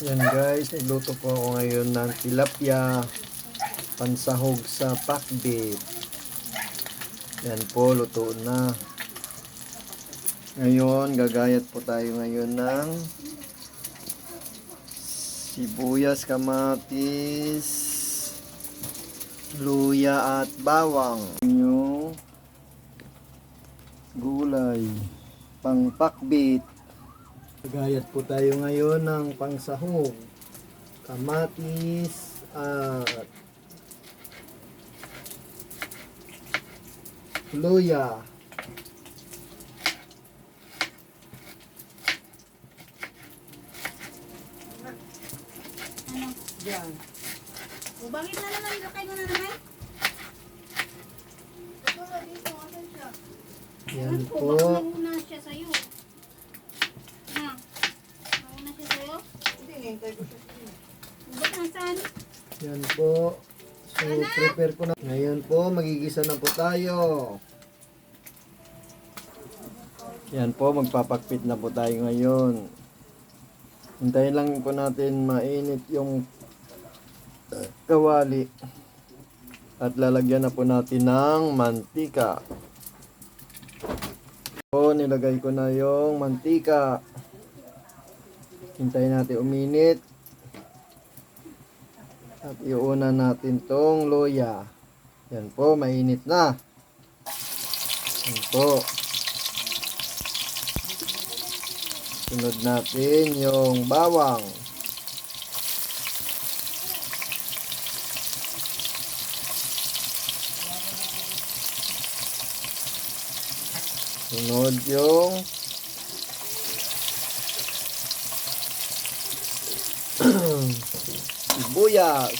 Yan guys, nagluto po ako ngayon ng tilapia pansahog sa pakbit. Yan po, luto na. Ngayon, gagayat po tayo ngayon ng sibuyas, kamatis, luya at bawang. Yung gulay, pang pakbit. Gagayat po tayo ngayon ng pangsahog, kamatis at luya. Diyan. O, bakit na naman? Ilakay mo na naman. Yan Ano po, baka nauna siya sa'yo. Ha? Nauna siya sa'yo? Hindi, hintay ko siya. Ba't nasaan? Yan po. So, prepare ko na. Ngayon po, magigisa na po tayo. Yan po, magpapakpit na po tayo ngayon. Hintayin lang po natin mainit yung kawali. At lalagyan na po natin ng mantika. Po, nilagay ko na yung mantika. Hintayin natin uminit. At iuna natin tong loya. Yan po, mainit na. Yan po. Sunod natin yung bawang. Sunod yung sibuyas.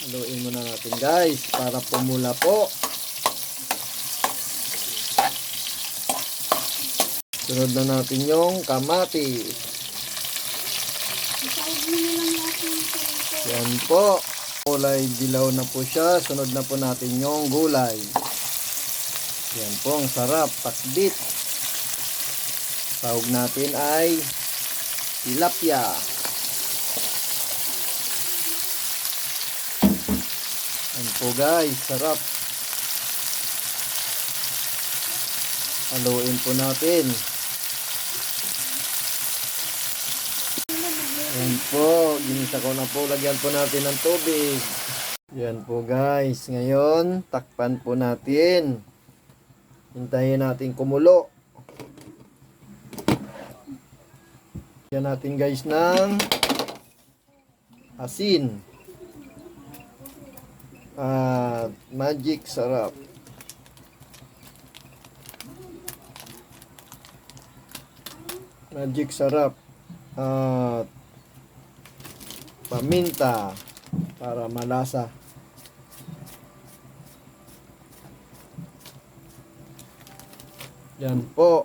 Haluin muna natin guys para pumula po. Sunod na natin yung kamatis. Yan po. Kulay dilaw na po siya. Sunod na po natin yung gulay. Yan po, ang sarap. Takbit. Tawag natin ay tilapia. Yan po guys, sarap. Haluin po natin. Yan po, ginisa ko na po. Lagyan po natin ng tubig. Yan po guys. Ngayon, takpan po natin. Hintayin natin kumulo. Yan natin guys ng asin. At magic sarap. Magic sarap. At paminta para malasa. Yan po.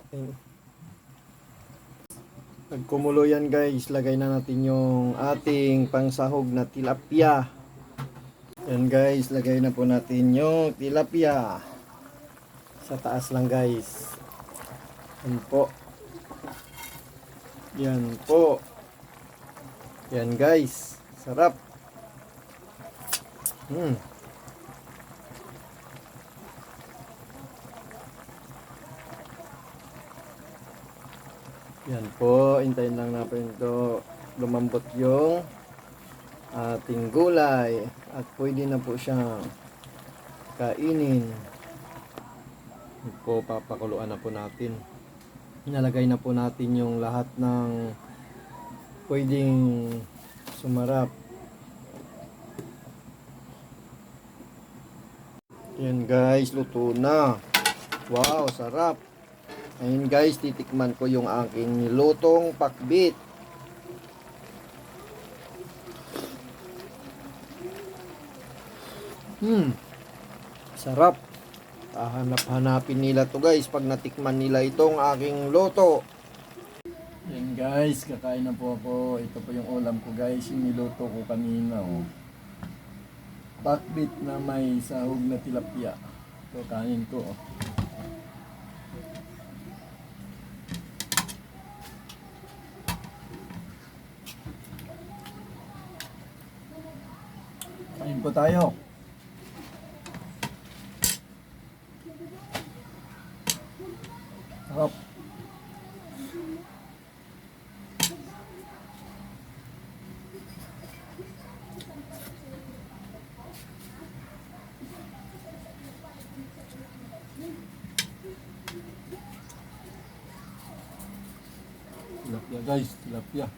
Nagkumulo yan guys. Lagay na natin yung ating pangsahog na tilapia. Yan guys. Lagay na po natin yung tilapia. Sa taas lang guys. Yan po. Yan po. Yan guys. Sarap. Hmm. Yan po. Hintayin lang natin ito lumambot yung ating gulay. At pwede na po siyang kainin. Po. Papakuluan na po natin. Nalagay na po natin yung lahat ng pwedeng sumarap. Yan guys, luto na. Wow, sarap. Ngayon guys, titikman ko yung aking nilutong pakbit. Hmm. Sarap. Hahanap-hanapin nila to guys pag natikman nila itong aking luto. Yan guys, kakain na po ako. Ito po yung ulam ko guys, yung niluto ko kanina. Oh. Bakbit na may sahog na tilapia. Ito kanin ko. Oh. Kain po tayo. Tilapia guys, tilapia.